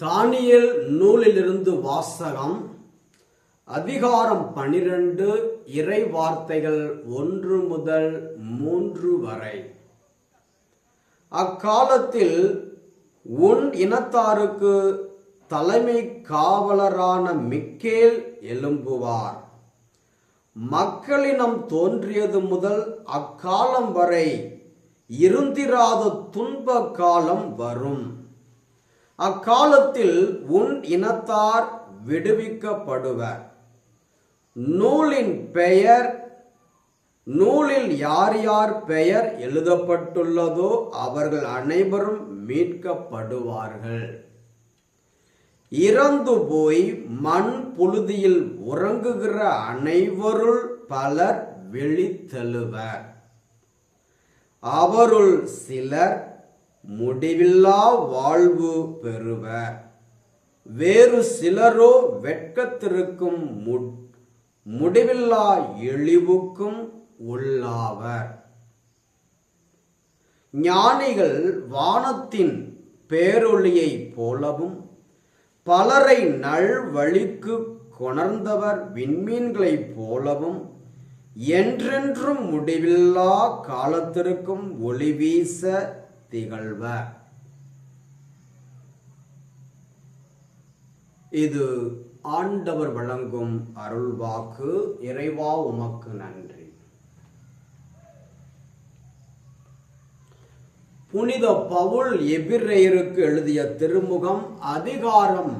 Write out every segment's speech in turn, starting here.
Daniel நூலிலிருந்து வாசகம் அதிகாரம் பனிரெண்டு இறை வார்த்தைகள் ஒன்று முதல் மூன்று வரை. அக்காலத்தில் உன் இனத்தாருக்கு தலைமை காவலரான மிக்கேல் எழும்புவார். மக்களினம் தோன்றியது முதல் அக்காலம் வரை இருந்திராத துன்ப காலம் வரும். அக்காலத்தில் உன் இனத்தார் விடுவிக்கப்படுவர். நூலின் பெயர் நூலில் யார் யார் பெயர் எழுதப்பட்டுள்ளதோ அவர்கள் அனைவரும் மீட்கப்படுவார்கள். இறந்து போய் மண் புழுதியில் உறங்குகிற அனைவருள் பலர் வெளித்தெழுவர் அவருள் சிலர் முடிவில்லா வாழ்வு பெறுவர் வேறு சிலரோ வெட்கத்திற்கும் முடிவில்லா இழிவுக்கும் உள்ளாவர் ஞானிகள் வானத்தின் பேரொளியைப் போலவும் பலரை நல்வழிக்கு கொணர்ந்தவர் விண்மீன்களைப் போலவும் என்றென்றும் முடிவில்லா காலத்திற்கும் ஒளி வீச திகழ்வர் இது ஆண்டவர் வழங்கும் அருள்வாக்கு இறைவா உமக்கு நன்றி. புனித பவுல் எபிரேயருக்கு எழுதிய திருமுகம் அதிகாரம்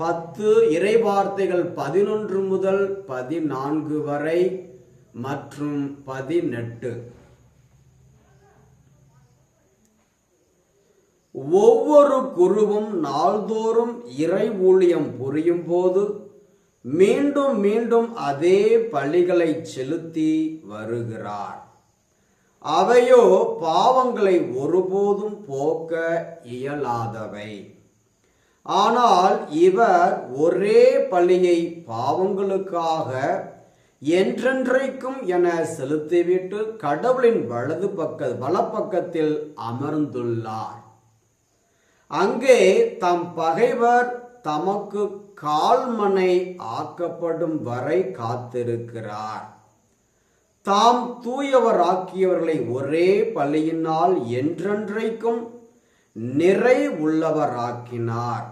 பத்து இறைவார்த்தைகள் பதினொன்று முதல் பதினான்கு வரை மற்றும் பதினெட்டு. ஒவ்வொரு குருவும் நாள்தோறும் இறை ஊழியம் புரியும் போது மீண்டும் மீண்டும் அதே பழிகளை செலுத்தி வருகிறார். அவையோ பாவங்களை ஒருபோதும் போக்க இயலாதவை. ஆனால் இவர் ஒரே பள்ளியை பாவங்களுக்காக என்றென்றைக்கும் என செலுத்திவிட்டு கடவுளின் வலது பக்க வலப்பக்கத்தில் அமர்ந்துள்ளார். அங்கே தம் பகைவர் தமக்கு கால்மனை ஆக்கப்படும் வரை காத்திருக்கிறார். தாம் தூயவராக்கியவர்களை ஒரே பலியினால் என்றென்றைக்கும் நிறை உள்ளவராக்கினார்.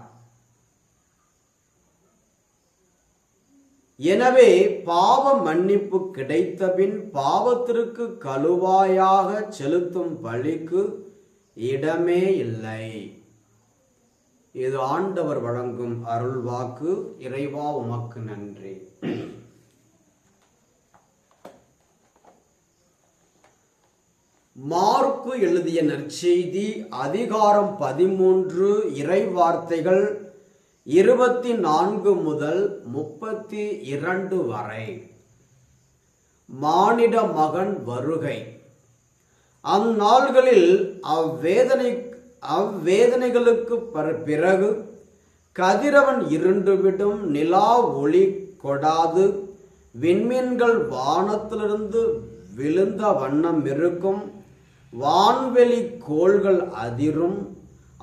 எனவே பாவ மன்னிப்பு கிடைத்தபின் பாவத்திற்கு கழுவாயாக செலுத்தும் பழிக்கு இடமே இல்லை. இது ஆண்டவர் வழங்கும் அருள்வாக்கு இறைவா உமக்கு நன்றி. மார்க்கு எழுதிய நற்செய்தி அதிகாரம் பதிமூன்று இறை வார்த்தைகள் இருபத்தி நான்கு முதல் முப்பத்தி இரண்டு வரை. மானிட மகன் வருகை. அந்நாள்களில் அவ்வேதனை அவ்வேதனைகளுக்கு பிறகு கதிரவன் இருண்டுவிடும் நிலா ஒளி கொடாது. விண்மீன்கள் வானத்திலிருந்து விழுந்த வண்ணம் இருக்கும். வான்வெளி கோள்கள் அதிரும்.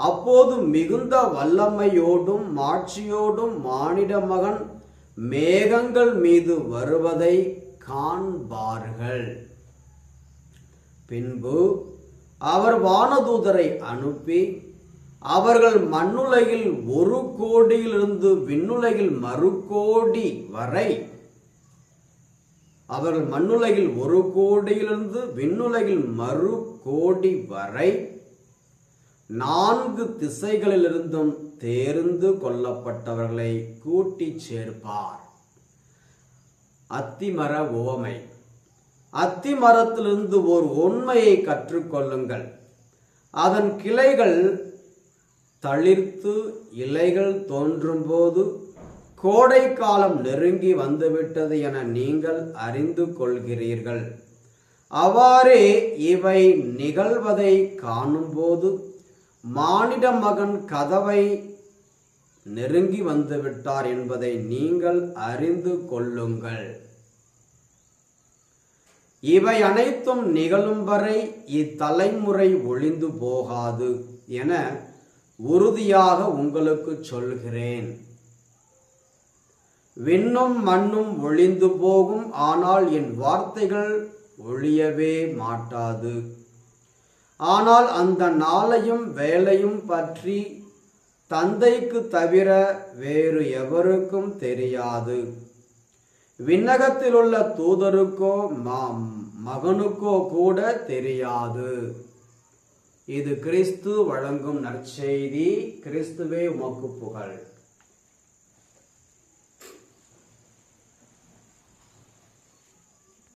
அப்போது மிகுந்த வல்லமையோடும் மாட்சியோடும் மானிட மகன் மேகங்கள் மீது வருவதை காண்பார்கள். பின்பு அவர் வானதூதரை அனுப்பி அவர்கள் மண்ணுலகில் ஒரு கோடியிலிருந்து விண்ணுலகில் மறு கோடி வரை அவர்கள் மண்ணுலகில் ஒரு கோடியிலிருந்து விண்ணுலகில் மறு கோடி வரை நான்கு திசைகளிலிருந்தும் தேர்ந்து கொள்ளப்பட்டவர்களை கூட்டிச் சேர்ப்பார். அத்திமர உவமை அத்திமரத்திலிருந்து ஒரு உண்மையை கற்றுக்கொள்ளுங்கள். அதன் கிளைகள் தளிர்த்து இலைகள் தோன்றும்போது கோடை காலம் நெருங்கி வந்துவிட்டது என நீங்கள் அறிந்து கொள்கிறீர்கள். அவ்வாறே இவை நிகழ்வதை காணும்போது மானிட மகன் கதவை நெருங்கி வந்துவிட்டார் என்பதை நீங்கள் அறிந்து கொள்ளுங்கள். இவை அனைத்தும் நிகழும் வரை இத்தலைமுறை ஒளிந்து போகாது என உறுதியாக உங்களுக்கு சொல்கிறேன். விண்ணும் மண்ணும் ஒளிந்து போகும் ஆனால் என் வார்த்தைகள் ஒழியவே மாட்டாது. ஆனால் அந்த நாளையும் வேலையும் பற்றி தந்தைக்கு தவிர வேறு எவருக்கும் தெரியாது. விண்ணகத்திலுள்ள தூதருக்கோ ம- மகனுக்கோ கூட தெரியாது. இது கிறிஸ்து வழங்கும் நற்செய்தி கிறிஸ்துவே உமக்கு புகழ்.